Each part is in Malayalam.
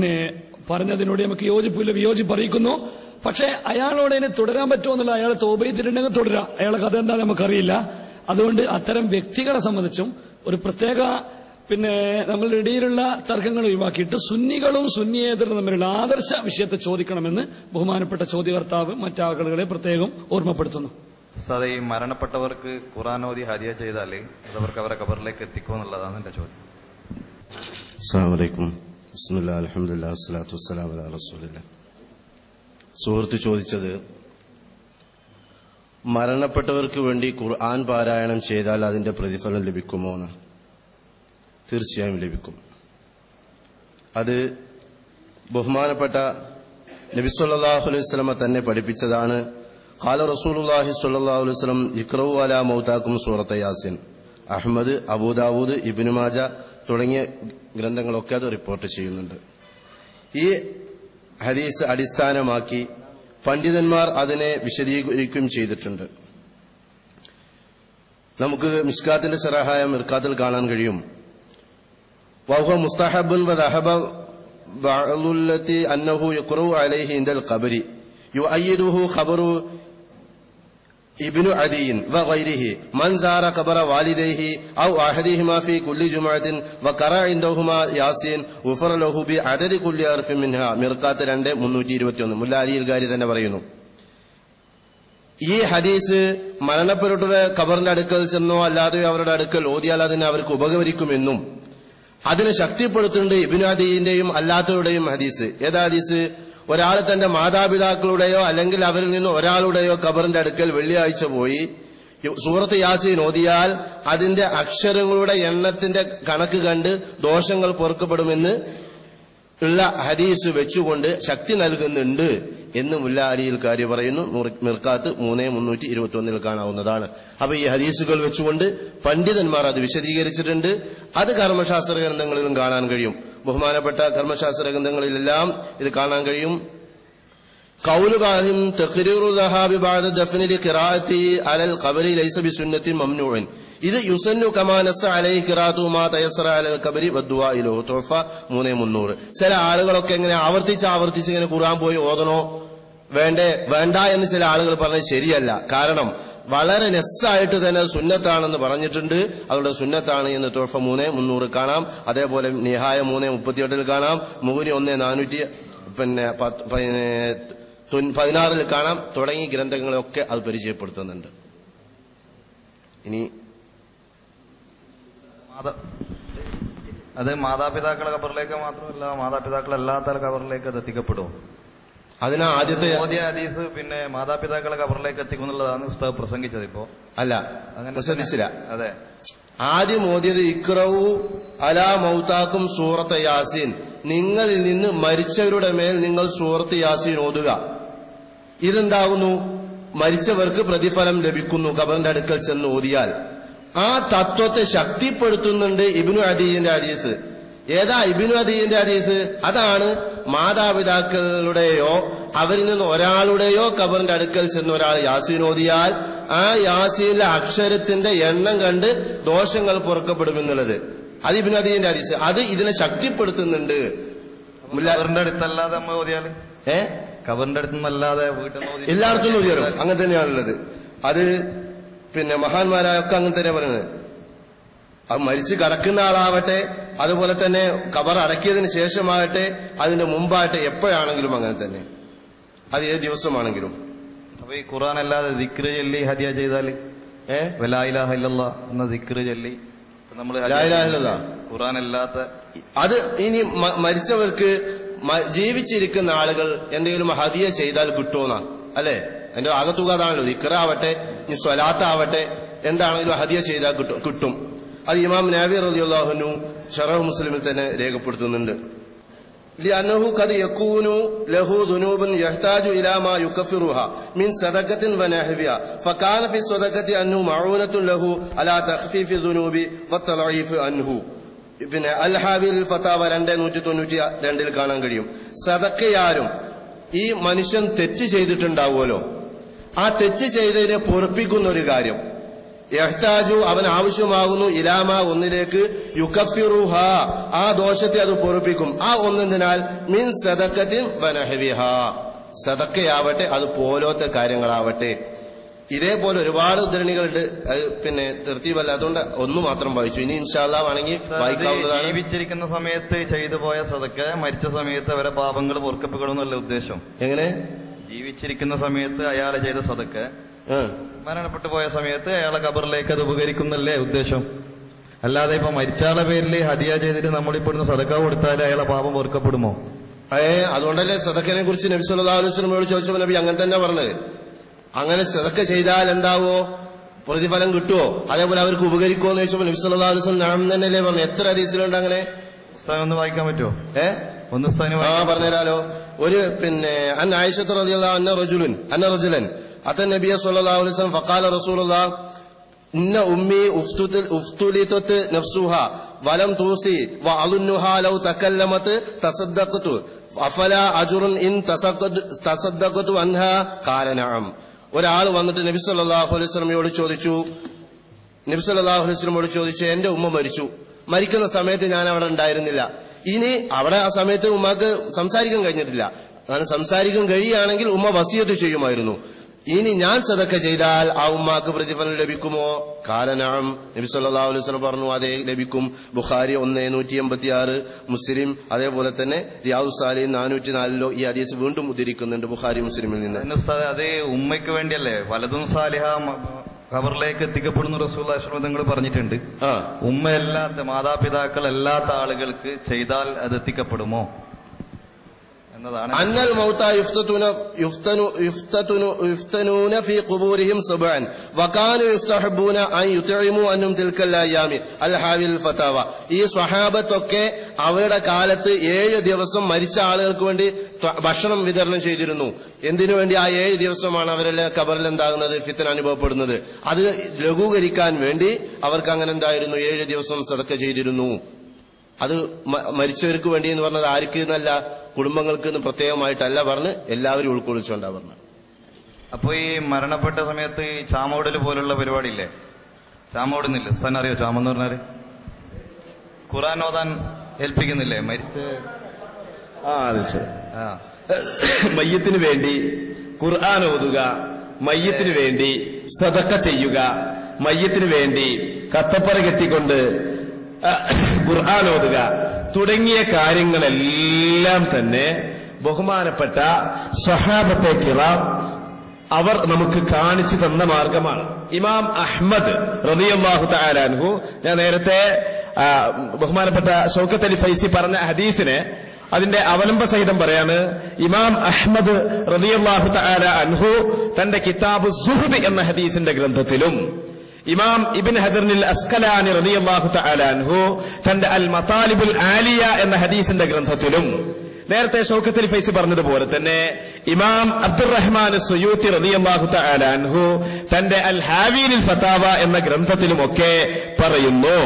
പിന്നെ പറഞ്ഞതിനോട് നമുക്ക് യോജിപ്പില്ല വിയോജിപ്പ് അറിയിക്കുന്നു പക്ഷേ അയാളോട് ഇനി തുടരാൻ പറ്റുമെന്നുള്ള അയാൾ തോപയത്തിലുണ്ടെങ്കിൽ തുടരാം. അയാളെ കഥ എന്താ നമുക്കറിയില്ല. അതുകൊണ്ട് അത്തരം വ്യക്തികളെ സംബന്ധിച്ചും ഒരു പ്രത്യേക പിന്നെ നമ്മളുടെ ഇടയിലുള്ള തർക്കങ്ങൾ ഒഴിവാക്കിയിട്ട് സുന്നികളും സുന്നിയേതരും തമ്മിലുള്ള ആദർശ വിഷയത്തെ ചോദിക്കണമെന്ന് ബഹുമാനപ്പെട്ട ചോദ്യകർത്താവ് മറ്റാളുകളെ പ്രത്യേകം ഓർമ്മപ്പെടുത്തുന്നു. സാറെ ഈ മരണപ്പെട്ടവർക്ക് ഖുറാനോദി ഓതി ഹരിയ ചെയ്താലേ അതവർക്ക് അവർക്ക് അവരെ കബറിലേക്ക് എത്തിക്കുമെന്നുള്ളതാണ് എന്റെ ചോദ്യം. അസ്സാം വലൈക്കും സുഹൃത്ത് ചോദിച്ചത് മരണപ്പെട്ടവർക്ക് വേണ്ടി ഖുർആൻ പാരായണം ചെയ്താൽ അതിന്റെ പ്രതിഫലം ലഭിക്കുമോ എന്ന്? തീർച്ചയായും ലഭിക്കും. അത് ബഹുമാനപ്പെട്ട നബിസ്വല്ലാഹു അലൈഹി തന്നെ പഠിപ്പിച്ചതാണ്. ഖാല റസൂലുള്ളാഹി സ്വല്ലല്ലാഹു അലൈഹി ഇക്റവു അലാ മൗതാക്കും സൂറത്ത യാസിൻ. അഹ്മദ് അബൂദാവൂദ് ഇബ്നു മാജ തുടങ്ങിയ ഗ്രന്ഥങ്ങളൊക്കെ അത് റിപ്പോർട്ട് ചെയ്യുന്നുണ്ട് ഈ ഹദീസ് അടിസ്ഥാനമാക്കി പണ്ഡിതന്മാർ അതിനെ വിശദീകരിക്കുകയും ചെയ്തിട്ടുണ്ട് നമുക്ക് മിസ്കാത്തിന്റെ സഹായ മിർക്കാത്തിൽ കാണാൻ കഴിയും وهو مستحب وذهب بعض التي أنه يقرأ عليه عند القبر يؤيده خبر ابن عدي وغيره من زار قبر والديه أو أحدهما في كل جمعة وقرأ عندهما ياسين غفر له بعدد كل حرف منها മിർക്കാത്ത് രണ്ട് മുന്നൂറ്റി ഇരുപത്തിയൊന്ന് മുല്ല അലിയിൽ കാരി തന്നെ പറയുന്നു ഈ ഹദീസ് മരണപ്പെട്ടവരുടെ ഖബറിന്റെ അടുക്കൽ ചെന്നോ അല്ലാതെയോ അവരുടെ അടുക്കൽ ഓതിയാൽ അതിന് അവർക്ക് ഉപകരിക്കുമെന്നും അതിനെ ശക്തിപ്പെടുത്തുന്നുണ്ട് ഇബിനാദിന്റെയും അല്ലാത്തവരുടെയും ഹദീസ് ഏതാ ഹദീസ് ഒരാൾ തന്റെ മാതാപിതാക്കളുടെയോ അല്ലെങ്കിൽ അവരിൽ നിന്ന് ഒരാളുടെയോ കബറിന്റെ അടുക്കൽ വെള്ളിയാഴ്ച പോയി സൂറത്ത് യാസീൻ ഓതിയാൽ അതിന്റെ അക്ഷരങ്ങളുടെ എണ്ണത്തിന്റെ കണക്ക് കണ്ട് ദോഷങ്ങൾ പൊറുക്കപ്പെടുമെന്ന് ഉള്ള ഹദീസ് വെച്ചുകൊണ്ട് ശക്തി നൽകുന്നുണ്ട് എന്ന് മുല്ല അലിയിൽ കാര്യം പറയുന്നു മിർക്കാത്ത് മൂന്ന് മുന്നൂറ്റി ഇരുപത്തി ഒന്നിൽ കാണാവുന്നതാണ്. അപ്പൊ ഈ ഹദീസുകൾ വെച്ചുകൊണ്ട് പണ്ഡിതന്മാർ അത് വിശദീകരിച്ചിട്ടുണ്ട്. അത് കർമ്മശാസ്ത്ര ഗ്രന്ഥങ്ങളിലും കാണാൻ കഴിയും. ബഹുമാനപ്പെട്ട കർമ്മശാസ്ത്ര ഗ്രന്ഥങ്ങളിലെല്ലാം ഇത് കാണാൻ കഴിയും قول بعضهم تقرير الذهاب بعد دفن القراءة على القبر ليس بسنة ممنوع ഇത് യുസന്നു കമാനസ് അലൈ കിറാത്തു മാ തയസറ അലൽ കബരി വദ്ദുവാ ഇലഹു തോഫ മൂന്നേ മുന്നൂറ് ചില ആളുകളൊക്കെ ഇങ്ങനെ ആവർത്തിച്ച് ആവർത്തിച്ച് ഇങ്ങനെ ഖുർആൻ പോയി ഓതണോ വേണ്ടേ വേണ്ട എന്ന് ചില ആളുകൾ പറഞ്ഞത് ശരിയല്ല കാരണം വളരെ നെസ്സായിട്ട് തന്നെ സുന്നത്താണെന്ന് പറഞ്ഞിട്ടുണ്ട്. അതുകൊണ്ട് സുന്നത്താണ് എന്ന് തോഫ മൂന്ന് മുന്നൂറ് കാണാം. അതേപോലെ നിഹായ മൂന്ന് മുപ്പത്തിയെട്ടിൽ കാണാം. മുഹുരി ഒന്ന് നാനൂറ്റി പിന്നെ പതിനാറിൽ കാണാം. തുടങ്ങി ഗ്രന്ഥങ്ങളൊക്കെ അത് പരിചയപ്പെടുത്തുന്നുണ്ട്. ഇനി അത് മാതാപിതാക്കളെ കബറിലേക്ക് മാത്രമല്ല മാതാപിതാക്കളല്ലാത്ത കബറിലേക്ക് അത് എത്തിക്കപ്പെടും. അതിന് ആദ്യത്തെ ഓതിയ ഹദീസ് പിന്നെ മാതാപിതാക്കളെ കബറിലേക്ക് എത്തിക്കുന്നുള്ളതാണ് ഉസ്താവ് പ്രസംഗിച്ചത് ഇപ്പോ. അല്ല അങ്ങനെ ശ്രദ്ധിച്ചില്ല അതെ. ആദ്യം ഓതിയത് ഇക്രവു അലാ മൗതാക്കും സൂറത്ത് യാസീൻ. നിങ്ങളിൽ നിന്ന് മരിച്ചവരുടെ മേൽ നിങ്ങൾ സൂറത്ത് യാസീൻ ഓതുക. ഇതെന്താകുന്നു? മരിച്ചവർക്ക് പ്രതിഫലം ലഭിക്കുന്നു ഖബറിന്റെ അടുക്കൽ ചെന്ന് ഓതിയാൽ. ആ തത്വത്തെ ശക്തിപ്പെടുത്തുന്നുണ്ട് ഇബിനു അദീന്റെ ഹദീസ്. ഏതാ ഇബിനു അദീന്റെ ഹദീസ്? അതാണ് മാതാപിതാക്കളുടെയോ അവരിൽ നിന്ന് ഒരാളുടെയോ കബറിന്റെ അടുക്കൽ ചെന്ന് ഒരാൾ യാസീൻ ഓതിയാൽ ആ യാസീനിലെ അക്ഷരത്തിന്റെ എണ്ണം കണ്ട് ദോഷങ്ങൾ പുറക്കപ്പെടുമെന്നുള്ളത്. അത് ഇബിനദീന്റെ അദീന്റെ ഹദീസ്. അത് ഇതിനെ ശക്തിപ്പെടുത്തുന്നുണ്ട്. മുല്ല- കബറിന്റെ അടുത്തല്ലാതെ നമ്മൾ ഓതിയാൽ ഏ? കബറിന്റെ അടുത്തുനിന്നല്ലാതെ വീട്ടിൽ എല്ലായിടത്തും ഓതിയാലും. അങ്ങനെ തന്നെയാണുള്ളത്. അത് പിന്നെ മഹാന്മാരായൊക്കെ അങ്ങനെ തന്നെ പറയുന്നത്. അത് മരിച്ചു കിടക്കുന്ന ആളാവട്ടെ അതുപോലെ തന്നെ കബർ അടക്കിയതിന് ശേഷമാകട്ടെ അതിന്റെ മുമ്പായിട്ട് എപ്പോഴാണെങ്കിലും അങ്ങനെ തന്നെ. അത് ഏത് ദിവസമാണെങ്കിലും. അപ്പൊ ഈ ഖുറാൻ അല്ലാതെ ദിക്റ് ചൊല്ലി ഹദിയ ചെയ്താൽ? ഏഹ് എന്ന ദിക്റ് ചൊല്ലി. നമ്മൾ. ഖുർആൻ അല്ലാത്ത അത് ഇനി മരിച്ചവർക്ക് ജീവിച്ചിരിക്കുന്ന ആളുകൾ എന്തെങ്കിലും ഹദിയ ചെയ്താൽ കിട്ടുമെന്നാ അല്ലെ? എന്റെ ആകത്തുക അതാണല്ലോ ഇക്കറാവട്ടെ ഇനി സ്വലാത്താവട്ടെ എന്താണെങ്കിലും ഹദിയ ചെയ്താൽ കിട്ടും. അത് ഇമാം നാബി റളിയല്ലാഹുനു ഷറഹ് മുസ്ലിമിൽ തന്നെ രേഖപ്പെടുത്തുന്നുണ്ട് لأنه قد يكون له ذنوب يحتاج إلى ما يكفرها من صدقة ونحوها فكان في الصدقة أنه معونة له على تخفيف الذنوب والتضعيف عنه പിന്നെ അൽ ഹാബിൽ ഫത്താവ രണ്ട് നൂറ്റി തൊണ്ണൂറ്റി രണ്ടിൽ കാണാൻ കഴിയും സദക്കയാരും ഈ മനുഷ്യൻ തെറ്റ് ചെയ്തിട്ടുണ്ടാവുമല്ലോ ആ തെറ്റ് ചെയ്തതിനെ പൊറപ്പിക്കുന്ന ഒരു കാര്യം യഹ്താജു അവൻ ആവശ്യമാകുന്നു ഇലാമ ഒന്നിലേക്ക് യുക്കഫിറുഹ ആ ദോഷത്തെ അത് പൊറുപ്പിക്കും. ആ ഒന്നെന്തിനാൽ? മിൻ സദക്കത്തിൻ വനഹവിഹ. സദക്കയാവട്ടെ അത് പോലത്തെ കാര്യങ്ങളാവട്ടെ. ഇതേപോലെ ഒരുപാട് ഉദ്ധരണികളുണ്ട്. അത് പിന്നെ തൃപ്തിയല്ല അതുകൊണ്ട് ഒന്ന് മാത്രം വായിച്ചു. ഇനി ഇൻഷാല്ലാണെങ്കിൽ വായിക്കാവുന്നതാണ്. ജീവിച്ചിരിക്കുന്ന സമയത്ത് ചെയ്തു പോയ സതക്ക് മരിച്ച സമയത്ത് അവരെ പാപങ്ങൾ പൊറുക്കപ്പെടുമെന്നല്ല ഉദ്ദേശം. എങ്ങനെ? ജീവിച്ചിരിക്കുന്ന സമയത്ത് അയാൾ ചെയ്ത സ്വതക്ക്. മരണപ്പെട്ടു പോയ സമയത്ത് അയാളെ ഖബറിലേക്ക് അത് ഉപകരിക്കുന്നല്ലേ ഉദ്ദേശം? അല്ലാതെ ഇപ്പൊ മരിച്ചാളെ പേരിൽ ഹദിയ ചെയ്തിട്ട് നമ്മളിപ്പോഴും സ്വതക്ക കൊടുത്താൽ അയാളെ പാപം വെറുക്കപ്പെടുമോ? ഏ അതുകൊണ്ടല്ലേ സദക്കനെ കുറിച്ച് നബി വസല്ലമയോട് ചോദിച്ചപ്പോൾ നബി അങ്ങനെ തന്നെ പറഞ്ഞത്. അങ്ങനെ സദക്ക ചെയ്താൽ എന്താവോ? പ്രതിഫലം കിട്ടുമോ അതേപോലെ അവർക്ക് ഉപകരിക്കുമോ എന്ന് ചോദിച്ചപ്പോൾ നബി സല്ലല്ലാഹു അലൈഹി വസല്ലം നാം തന്നെയല്ലേ പറഞ്ഞു എത്ര ഹദീസിലുണ്ട് അങ്ങനെ? ഒന്ന് വായിക്കാൻ പറ്റുമോ? ഏ? ഒന്ന് ആ പറഞ്ഞുതരാലോ. ഒരു പിന്നെ അൻ ആയിഷത്ത് റളിയല്ലാഹു അന്ന റജുലുൻ അന്ന റജുലൻ അത്ത നബിയ സല്ലല്ലാഹു അലൈഹി വസല്ലം ഫഖാല റസൂലുള്ളാഹ് ഇന്ന ഉമ്മി ഉഫ്തുൽ ഉഫ്തുലിതത്ത് നഫ്സുഹ വലം തൂസി വഅളുന്നുഹ ലൗ തകല്ലമത് തസദ്ദഖതു അഫല അജുറുൻ ഇൻ തസദ്ദഖ- തസദ്ദഖതു അൻഹ ഖാല നഅം. ഒരാൾ വന്നിട്ട് നബി സല്ലല്ലാഹു അലൈഹി വസല്ലമയോട് ചോദിച്ചു നബി സല്ലല്ലാഹു അലൈഹി വസല്ലമയോട് ചോദിച്ചു എന്റെ ഉമ്മ മരിച്ചു. മരിക്കുന്ന സമയത്ത് ഞാൻ അവിടെ ഉണ്ടായിരുന്നില്ല. ഇനി അവിടെ ആ സമയത്ത് ഉമ്മക്ക് സംസാരിക്കാൻ കഴിഞ്ഞിട്ടില്ല. ഞാൻ സംസാരിക്കാൻ കഴിയുകയാണെങ്കിൽ ഉമ്മ വസിയത്ത് ചെയ്യുമായിരുന്നു. ഇനി ഞാൻ സദക്ക ചെയ്താൽ ആ ഉമ്മാക്ക് പ്രതിഫലം ലഭിക്കുമോ? കാലനാം നബി സല്ലല്ലാഹു അലൈഹി വസല്ലം പറഞ്ഞു അതെ ലഭിക്കും. ബുഖാരി ഒന്ന് നൂറ്റി എൺപത്തി ആറ് മുസ്ലിം അതേപോലെ തന്നെ റിയാദു സാലിൻ നാനൂറ്റി നാലിലോ ഈ ഹദീസ് വീണ്ടും ഉദ്ധരിക്കുന്നുണ്ട് ബുഖാരി മുസ്ലിമിൽ നിന്ന്. അതേ ഉമ്മയ്ക്ക് വേണ്ടിയല്ലേ? വലതും സാലിഹ ഖബറിലേക്ക് എത്തിക്കപ്പെടുന്ന റസൂൽ നിങ്ങൾ പറഞ്ഞിട്ടുണ്ട്. ഉമ്മയല്ലാത്ത മാതാപിതാക്കൾ അല്ലാത്ത ആളുകൾക്ക് ചെയ്താൽ അത് എത്തിക്കപ്പെടുമോ? അന്നൽ മൗത്ത യുഫ്തനൂന ഖുബൂരിഹിം അവരുടെ കാലത്ത് ഏഴ് ദിവസം മരിച്ച ആളുകൾക്ക് വേണ്ടി ഭക്ഷണം വിതരണം ചെയ്തിരുന്നു. എന്തിനു വേണ്ടി ആ ഏഴ് ദിവസമാണ് അവരുടെ കബറിൽ എന്താകുന്നത് ഫിത്തൻ അനുഭവപ്പെടുന്നത്? അത് ലഘൂകരിക്കാൻ വേണ്ടി അവർക്ക് അങ്ങനെ എന്തായിരുന്നു? ഏഴ് ദിവസം സടക്ക ചെയ്തിരുന്നു. അത് മരിച്ചവർക്ക് വേണ്ടി എന്ന് പറഞ്ഞത് ആർക്ക് എന്നല്ല കുടുംബങ്ങൾക്ക് എന്ന് പ്രത്യേകമായിട്ടല്ല പറഞ്ഞ് എല്ലാവരും ഉൾക്കൊള്ളിച്ചുകൊണ്ടാണ് പറഞ്ഞത്. അപ്പൊ ഈ മരണപ്പെട്ട സമയത്ത് ഈ ചാമോടൽ പോലുള്ള പരിപാടി ഇല്ലേ ചാമോടുന്നില്ല? ഉസ്താൻ അറിയോ? ചാമെന്ന് പറഞ്ഞാൽ? ഖുറാൻ ഓതാൻ ഏൽപ്പിക്കുന്നില്ലേ? മരിച്ച്. ആ അതെ ശരി. ആ. മയ്യത്തിന് വേണ്ടി ഖുർആൻ ഓതുക മയ്യത്തിന് വേണ്ടി സതക്ക ചെയ്യുക മയ്യത്തിന് വേണ്ടി കത്തപ്പറ കെട്ടിക്കൊണ്ട് ഖുർആൻ ഓതുക. തുടങ്ങിയ കാര്യങ്ങളെല്ലാം തന്നെ ബഹുമാനപ്പെട്ട സ്വഹാബത്തെ കിറാം അവർ നമുക്ക് കാണിച്ചു തന്ന മാർഗമാണ്. ഇമാം അഹ്മദ് റബിയാഹു താരാൻഹു ഞാൻ നേരത്തെ ബഹുമാനപ്പെട്ട ഷൗക്കത്ത് അലി ഫൈസി പറഞ്ഞ ഹദീസിനെ അതിന്റെ അവലംബ സഹിതം പറയാണ് ഇമാം അഹ്മദ് റബിയാഹു തആല അൻഹു തന്റെ കിതാബ് സുഹൃദ് എന്ന ഹദീസിന്റെ ഗ്രന്ഥത്തിലും ഇമാം ഇബിൻ ഹജറിനിൽ അസ്കലാനി തആല അൻഹു തന്റെ അൽ മതാലിബുൽ ആലിയ എന്ന ഹദീസിന്റെ ഗ്രന്ഥത്തിലും നേരത്തെ ഷൗക്കത്തിൽ ഫൈസി പറഞ്ഞതുപോലെ തന്നെ ഇമാം അബ്ദുറഹ്മാൻ സുയൂത്തി റളിയല്ലാഹു തആല അൻഹു തന്റെ അൽ ഹാവീനിൽ ഫതാവ എന്ന ഗ്രന്ഥത്തിലുമൊക്കെ പറയുന്നു.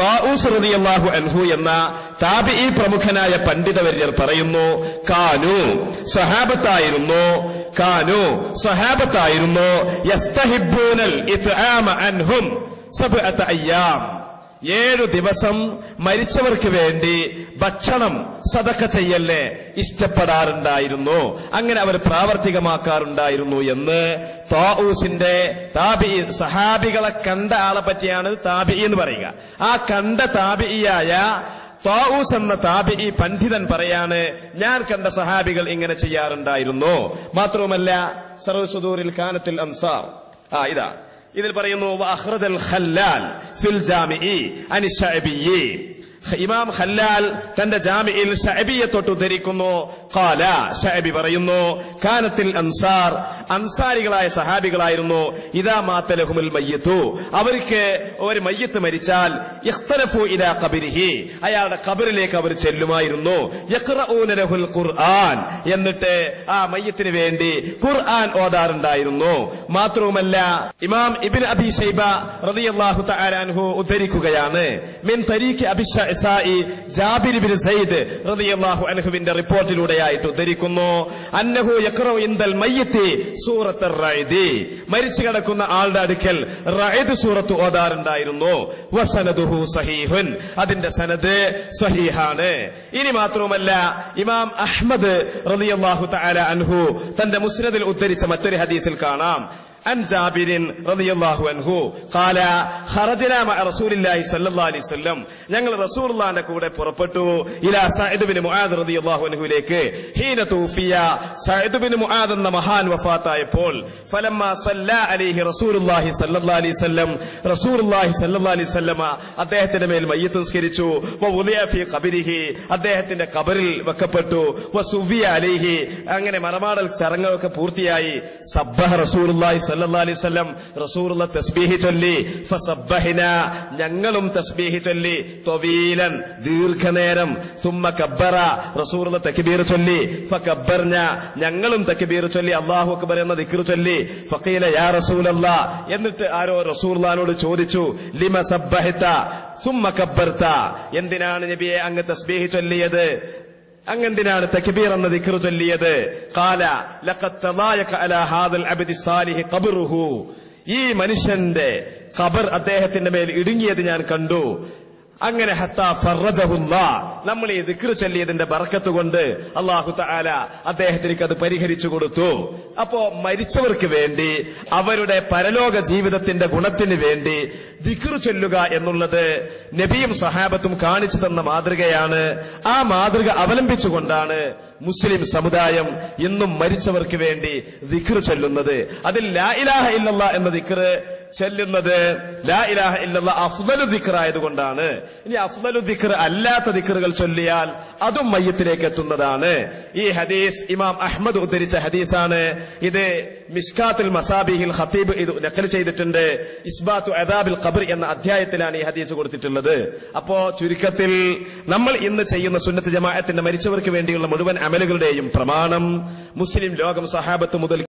താഊസ് റളിയല്ലാഹു അൻഹു എന്ന താബിഈ പ്രമുഖനായ പണ്ഡിതവര്യർ പറയുന്നു കാനു സ്വഹാബത്തായിരുന്നു കാനു സ്വഹാബത്തായിരുന്നു യസ്തഹിബ്ബൂനൽ ഇത്ആമ അൻഹും സബ്അത അയ്യാം. ഏഴു ദിവസം മരിച്ചവർക്ക് വേണ്ടി ഭക്ഷണം സതക്ക ചെയ്യല്ലേ ഇഷ്ടപ്പെടാറുണ്ടായിരുന്നു. അങ്ങനെ അവർ പ്രാവർത്തികമാക്കാറുണ്ടായിരുന്നു എന്ന് താവൂസിന്റെ താബി സഹാബികളെ കണ്ട ആളെ പറ്റിയാണ് താബി എന്ന് പറയുക. ആ കണ്ട താബിയായ താവൂസ് എന്ന താബി പണ്ഡിതൻ പറയാണ് ഞാൻ കണ്ട സഹാബികൾ ഇങ്ങനെ ചെയ്യാറുണ്ടായിരുന്നു. മാത്രവുമല്ല സർവസുദൂരിൽ കാനത്തിൽ അൻസാർ. ആ ഇതാ. ഇതിൽ പറയുന്നു വഅഖ്റജൽ ഖല്ലാൽ ഫിൽ ജാമിഇ അനി ശഅബിയി ഇമാം ഖല്ലാൽ തന്റെ ജാമിയിൽ ഷഅബിയെ തൊട്ട് ഉദ്ധരിക്കുന്നു. കാല ഷഅബി പറയുന്നു കാനത്തിൽ അൻസാർ അൻസാരികളായ സഹാബികളായിരുന്നു. ഇതാ മാത്തലഹുമിൽ മയ്യത്തു. അവർക്ക് ഒരു മയ്യത്ത് മരിച്ചാൽ ഇഖ്തലഫു ഇലാ കബിരിഹി അയാളുടെ കബറിലേക്ക് അവർ ചെല്ലുമായിരുന്നു. ലഹുൽ ഖുർആൻ എന്നിട്ട് ആ മയ്യത്തിന് വേണ്ടി ഖുർആൻ ഓതാറുണ്ടായിരുന്നു. മാത്രവുമല്ല ഇമാം ഇബിൻ അബി ഷൈബ റളിയല്ലാഹു തആല അൻഹു ഉദ്ധരിക്കുകയാണ്. മിൻ തരീഖി അബി ശഅബി നസായി ജാബിർ ബിൻ സയ്യിദ് റളിയല്ലാഹു അൻഹുവിന്റെ റിപ്പോർട്ടിലൂടെയായിട്ട് ഉദ്ധരിക്കുന്നു. അന്നഹു യഖറഉ ഇൻദൽ മയ്യിതി സൂറത്തുർ റഅദി. മരിച്ചു കിടക്കുന്ന ആളുടെ അടുക്കൽ റഅദ് സൂറത്ത് ഓതാറുണ്ടായിരുന്നു. വസനദുഹു സഹീഹുൻ. അതിന്റെ സനദ് സഹീഹാണ്. ഇനി മാത്രവുമല്ല ഇമാം അഹ്മദ് റളിയല്ലാഹു തആല അൻഹു തന്റെ മുസ്നദിൽ ഉദ്ധരിച്ച മറ്റൊരു ഹദീസിൽ കാണാം. عن جابر رضي الله عنه قال خرجنا مع رسول الله صلى الله عليه وسلم ഞങ്ങൾ റസൂലുള്ളാഹിന്റെ കൂടെ പുറപ്പെട്ടു ഇലാ സഅദ് ബിൻ മുആദ് റളിയല്ലാഹു അൻഹുവിലേക്ക് ഹീന തൂഫിയ സഅദ് ബിൻ മുആദ് എന്ന മഹാൻ വഫാത്തായപ്പോൾ ഫലമ്മ സല്ല അലൈഹി റസൂലുള്ളാഹി സ്വല്ലല്ലാഹു അലൈഹി വസല്ലം റസൂലുള്ളാഹി സ്വല്ലല്ലാഹു അലൈഹി വസല്ലമ അദ്ദേഹത്തിന്റെ മേൽ മയ്യത്ത് നിസ്കരിച്ചു വഉദിയ ഫീ ഖബരിഹി അദ്ദേഹത്തിന്റെ ഖബറിൽ വെക്കപ്പെട്ടു വസുവിയ അലൈഹി അങ്ങനെ മറമാടൽ ചടങ്ങുകളൊക്കെ പൂർത്തിയായി സബ്ബഹ റസൂലുള്ളാഹി സ്വല്ലല്ലാഹു അലൈഹി വസല്ലം റസൂലുള്ള തസ്ബീഹ് ചൊല്ലി ഫസബ്ബഹിന ഞങ്ങളും തസ്ബീഹ് ചൊല്ലി തൊവീലൻ ദീർഘനേരം സുമ്മ കബ്ബറ റസൂലുള്ള തക്ബീർ ചൊല്ലി ഫകബ്ബർന ഞങ്ങളും തക്ബീർ ചൊല്ലി അല്ലാഹു അക്ബർ എന്ന ദിക്ർ ചൊല്ലി ഫഖീല യാ റസൂലല്ലാ എന്നിട്ട് ആരോ റസൂലുള്ളാനോട് ചോദിച്ചു ലിമ സബ്ബഹിത സുമ്മ കബ്ബർത എന്തിനാണ് നബിയെ അങ്ങ് തസ്ബീഹി ചൊല്ലിയത്? അങ്ങെന്തിനാണ് തക്ബീർ എന്ന ദിക്ർ ചൊല്ലിയത്? കാല ഈ മനുഷ്യന്റെ ഖബർ അദ്ദേഹത്തിന്റെ മേൽ ഇടുങ്ങിയത് ഞാൻ കണ്ടു. അങ്ങനെ നമ്മൾ ഈ ദിക്ർ ചൊല്ലിയതിന്റെ ബർക്കത്ത് കൊണ്ട് അള്ളാഹു താല അദ്ദേഹത്തിലേക്ക് അത് പരിഹരിച്ചു കൊടുത്തു. അപ്പോ മരിച്ചവർക്ക് വേണ്ടി അവരുടെ പരലോക ജീവിതത്തിന്റെ ഗുണത്തിന് വേണ്ടി ദിക്ർ ചൊല്ലുക എന്നുള്ളത് നബിയും സഹാബത്തും കാണിച്ചു തന്ന മാതൃകയാണ്. ആ മാതൃക അവലംബിച്ചുകൊണ്ടാണ് മുസ്ലിം സമുദായം ഇന്നും മരിച്ചവർക്ക് വേണ്ടി ദിക്ർ ചൊല്ലുന്നത്. അതിൽ ലാ ഇലാഹ ഇല്ലല്ല എന്ന ദിക്ർ ചൊല്ലുന്നത് ലാ ഇലാഹ ഇല്ലല്ല അഫ്ദലു ദിക്ർ ആയതുകൊണ്ടാണ് ഇനി അഫ്ലു ദിക്ർ അല്ലാത്ത ദിക്റുകൾ ചൊല്ലിയാൽ അതും മയ്യത്തിലേക്ക് എത്തുന്നതാണ്. ഈ ഹദീസ് ഇമാം അഹമ്മദ് ഉദ്ധരിച്ച ഹദീസാണ്. ഇത് മിസ്കാത്തുൽ മസാബിഹിൽ ഖത്തീബ് ഇത് നക്കൽ ചെയ്തിട്ടുണ്ട്. ഇസ്ബാത്തു അദാബിൽ ഖബർ എന്ന അധ്യായത്തിലാണ് ഈ ഹദീസ് കൊടുത്തിട്ടുള്ളത്. അപ്പോ ചുരുക്കത്തിൽ നമ്മൾ ഇന്ന് ചെയ്യുന്ന സുന്നത്ത് ജമാഅത്തിന്റെ മരിച്ചവർക്ക് വേണ്ടിയുള്ള മുഴുവൻ അമലുകളുടെയും പ്രമാണം മുസ്ലിം ലോകം സഹാബത്ത് മുതൽ